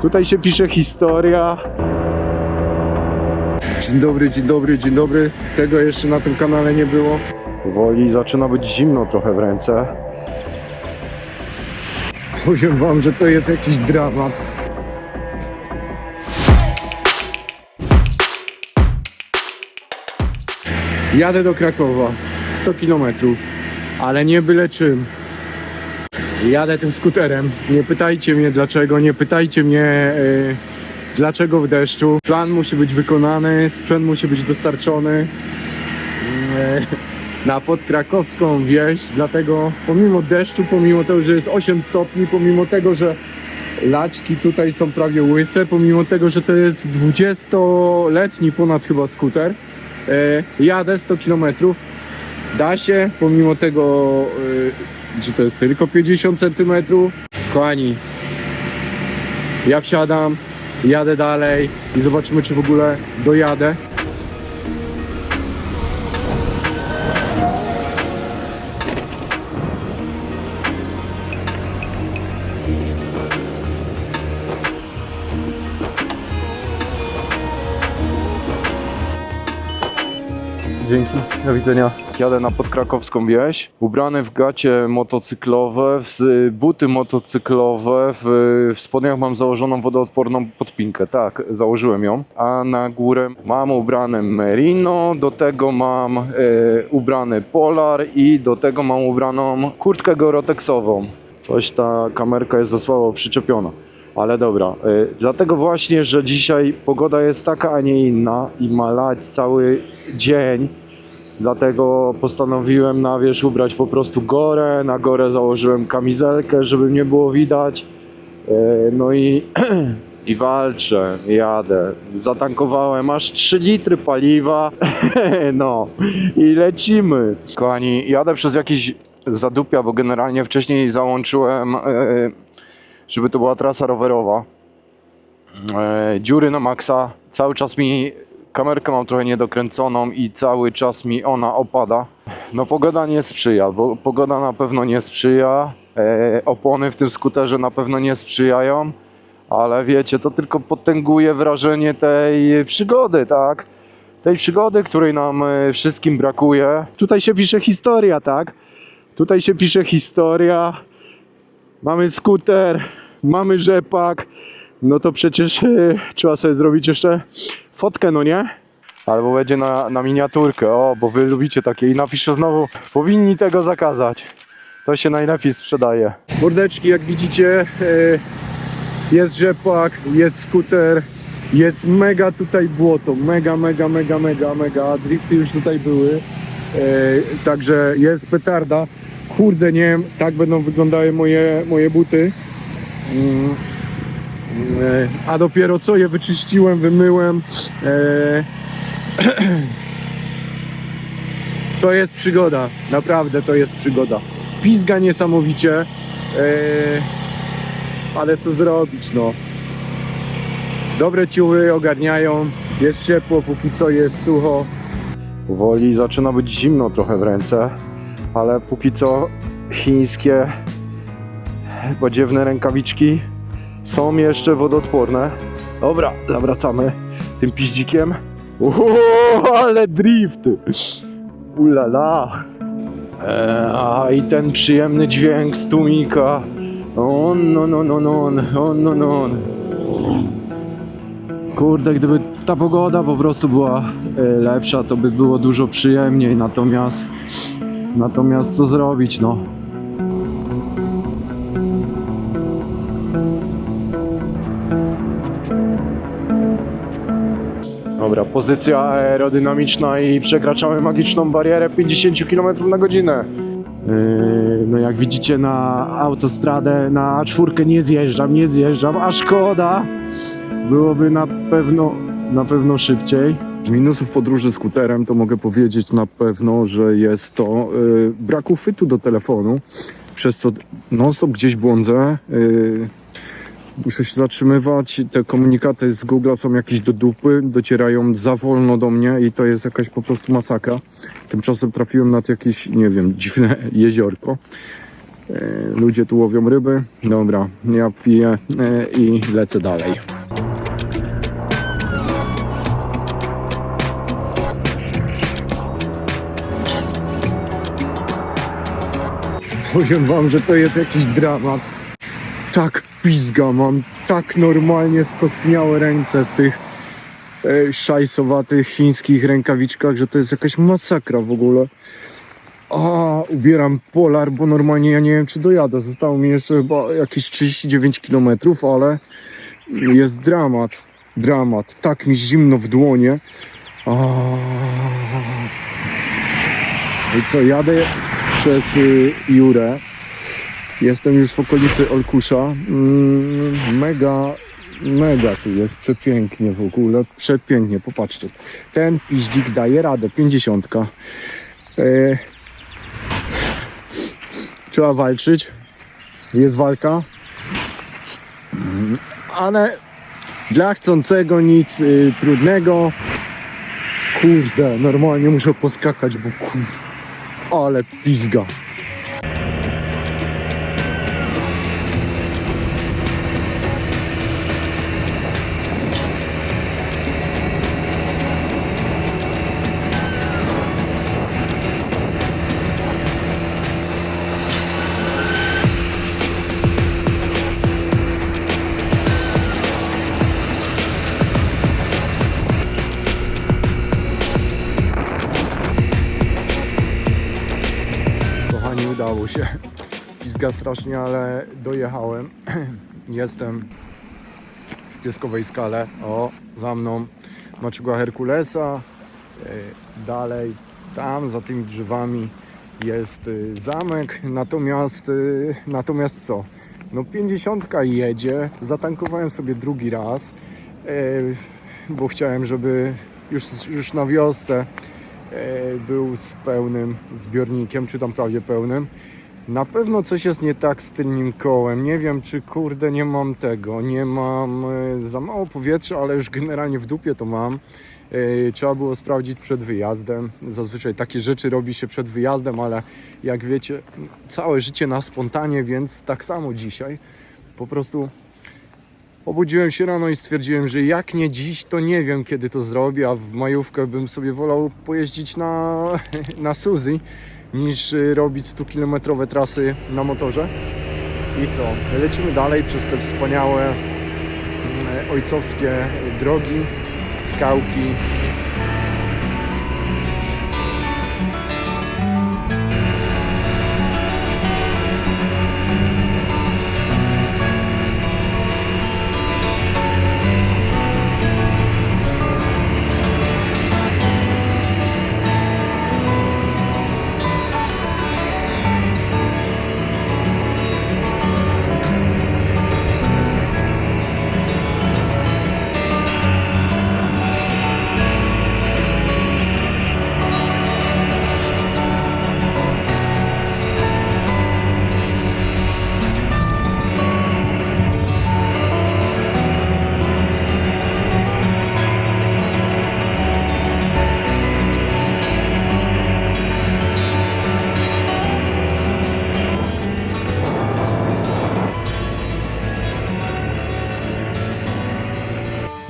Tutaj się pisze historia. Dzień dobry, dzień dobry, dzień dobry. Tego jeszcze na tym kanale nie było. Woli zaczyna być zimno trochę w ręce. Powiem wam, że to jest jakiś dramat. Jadę do Krakowa. 100 km. Ale nie byle czym. Jadę tym skuterem. Nie pytajcie mnie dlaczego, nie pytajcie mnie y, dlaczego w deszczu. Plan musi być wykonany, sprzęt musi być dostarczony y, na podkrakowską wieś. Dlatego pomimo deszczu, pomimo tego, że jest 8 stopni, pomimo tego, że laczki tutaj są prawie łyse, pomimo tego, że to jest 20-letni ponad chyba skuter, y, jadę 100 kilometrów da się, pomimo tego, że to jest tylko 50 cm. Kochani, ja wsiadam, jadę dalej i zobaczymy, czy w ogóle dojadę. Dzięki, do widzenia. Jadę na podkrakowską wieś, ubrany w gacie motocyklowe, w buty motocyklowe, w, w spodniach mam założoną wodoodporną podpinkę, tak, założyłem ją, a na górę mam ubrane merino, do tego mam e, ubrany polar i do tego mam ubraną kurtkę gorotexową. Coś ta kamerka jest za słabo przyczepiona. Ale dobra, y, dlatego właśnie, że dzisiaj pogoda jest taka, a nie inna i ma lać cały dzień, dlatego postanowiłem na wierzch ubrać po prostu gorę, na gorę założyłem kamizelkę, żeby nie było widać, Y, no i, i walczę, jadę, zatankowałem aż 3 litry paliwa, no i lecimy. Kochani, jadę przez jakiś zadupia, bo generalnie wcześniej załączyłem... y, żeby to była trasa rowerowa. E, dziury na maksa. Cały czas mi kamerkę mam trochę niedokręconą i cały czas mi ona opada. No pogoda nie sprzyja, bo pogoda na pewno nie sprzyja. E, opony w tym skuterze na pewno nie sprzyjają. Ale wiecie, to tylko potęguje wrażenie tej przygody, tak? Tej przygody, której nam e, wszystkim brakuje. Tutaj się pisze historia, tak? Tutaj się pisze historia. Mamy skuter, mamy rzepak, no to przecież e, trzeba sobie zrobić jeszcze fotkę, no nie? Albo będzie na, na miniaturkę, o, bo wy lubicie takie i napiszę znowu, powinni tego zakazać. To się najlepiej sprzedaje. Mordeczki, jak widzicie, e, jest rzepak, jest skuter, jest mega tutaj błoto, mega, mega, mega, mega, mega, drifty już tutaj były, e, także jest petarda. Kurde, nie wiem, tak będą wyglądały moje, moje buty. Mm. E, A dopiero co je wyczyściłem, wymyłem. E, To jest przygoda, naprawdę to jest przygoda. Pizga niesamowicie, e, ale co zrobić, no. Dobre ciuchy ogarniają, jest ciepło, póki co jest sucho. Woli zaczyna być zimno trochę w ręce, ale póki co chińskie badziewne rękawiczki są jeszcze wodoodporne. Dobra, zawracamy tym piździkiem. Uuu, ale drift! Ulala! Eee, a i ten przyjemny dźwięk z tłumika. On, no, no, no, no, on, no, no. Kurde, gdyby ta pogoda po prostu była e, lepsza, to by było dużo przyjemniej. Natomiast, natomiast co zrobić, no? Dobra, pozycja aerodynamiczna i przekraczamy magiczną barierę 50 km na godzinę. Yy, no jak widzicie na autostradę na A4 nie zjeżdżam, nie zjeżdżam, a szkoda. Byłoby na pewno, na pewno szybciej. Minusów podróży skuterem to mogę powiedzieć na pewno, że jest to yy, brak uchwytu do telefonu, przez co non-stop gdzieś błądzę. Yy, Muszę się zatrzymywać, te komunikaty z Google są jakieś do dupy, docierają za wolno do mnie i to jest jakaś po prostu masakra. Tymczasem trafiłem nad jakieś, nie wiem, dziwne jeziorko. E, Ludzie tu łowią ryby. Dobra, ja piję i lecę dalej. Powiem wam, że to jest jakiś dramat. Tak pizga mam, tak normalnie skostniałe ręce w tych e, szajsowatych chińskich rękawiczkach, że to jest jakaś masakra w ogóle. A, ubieram polar, bo normalnie ja nie wiem czy dojadę. Zostało mi jeszcze chyba jakieś 39 km, ale jest dramat. Dramat. Tak mi zimno w dłonie. A. I co, jadę przez Jurę. Jestem już w okolicy Olkusza. Mm, mega, mega tu jest przepięknie w ogóle. Przepięknie, popatrzcie. Ten piździk daje radę, 50. E, trzeba walczyć. Jest walka. Ale dla chcącego nic y, trudnego. Kurde, normalnie muszę poskakać, bo kurde, ale pizga. Pizga strasznie, ale dojechałem. Jestem w Pieskowej Skale. O, za mną maczugła Herkulesa. E, Dalej, tam za tymi drzewami jest y, zamek. Natomiast, y, natomiast co? No 50 jedzie. Zatankowałem sobie drugi raz, e, bo chciałem, żeby już, już na wiosce e, był z pełnym zbiornikiem, czy tam prawie pełnym. Na pewno coś jest nie tak z tylnym kołem. Nie wiem, czy kurde nie mam tego. Nie mam e, za mało powietrza, ale już generalnie w dupie to mam. E, Trzeba było sprawdzić przed wyjazdem. Zazwyczaj takie rzeczy robi się przed wyjazdem, ale jak wiecie, całe życie na spontanie, więc tak samo dzisiaj. Po prostu Obudziłem się rano i stwierdziłem, że jak nie dziś, to nie wiem kiedy to zrobię, a w majówkę bym sobie wolał pojeździć na, na Suzy niż y, robić 100-kilometrowe trasy na motorze. I co? Lecimy dalej przez te wspaniałe mm, ojcowskie drogi, skałki.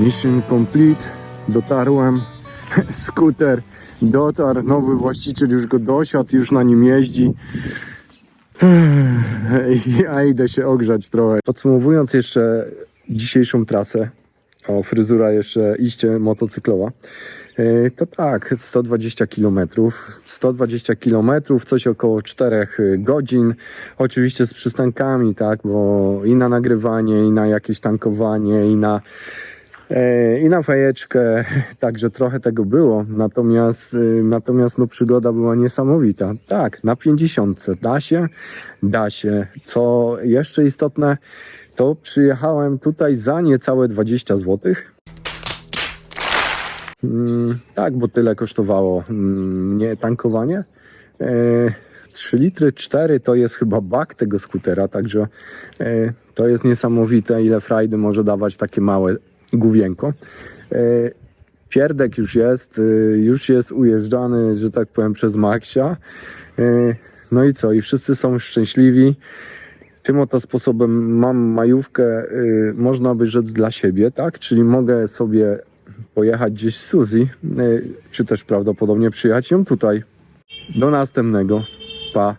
Mission complete. Dotarłem. Skuter dotarł. Nowy właściciel już go dosiadł, już na nim jeździ. Ja idę się ogrzać trochę. Podsumowując jeszcze dzisiejszą trasę, o fryzura jeszcze iście motocyklowa, e, to tak, 120 km. 120 km, coś około 4 godzin. Oczywiście z przystankami, tak, bo i na nagrywanie, i na jakieś tankowanie, i na i na fajeczkę, także trochę tego było, natomiast, y, natomiast no przygoda była niesamowita. Tak, na 50 da się, da się. Co jeszcze istotne, to przyjechałem tutaj za niecałe 20 zł. Mm, tak, bo tyle kosztowało mm, nie tankowanie. E, 3 litry 4 to jest chyba bak tego skutera, także e, to jest niesamowite, ile frajdy może dawać takie małe główienko. E, Pierdek już jest, e, już jest ujeżdżany, że tak powiem, przez Maxia. E, No i co? I wszyscy są szczęśliwi. Tym oto sposobem mam majówkę, można by rzec dla siebie, tak? Czyli mogę sobie pojechać gdzieś z Suzy, czy też prawdopodobnie przyjechać ją tutaj. Do następnego. Pa.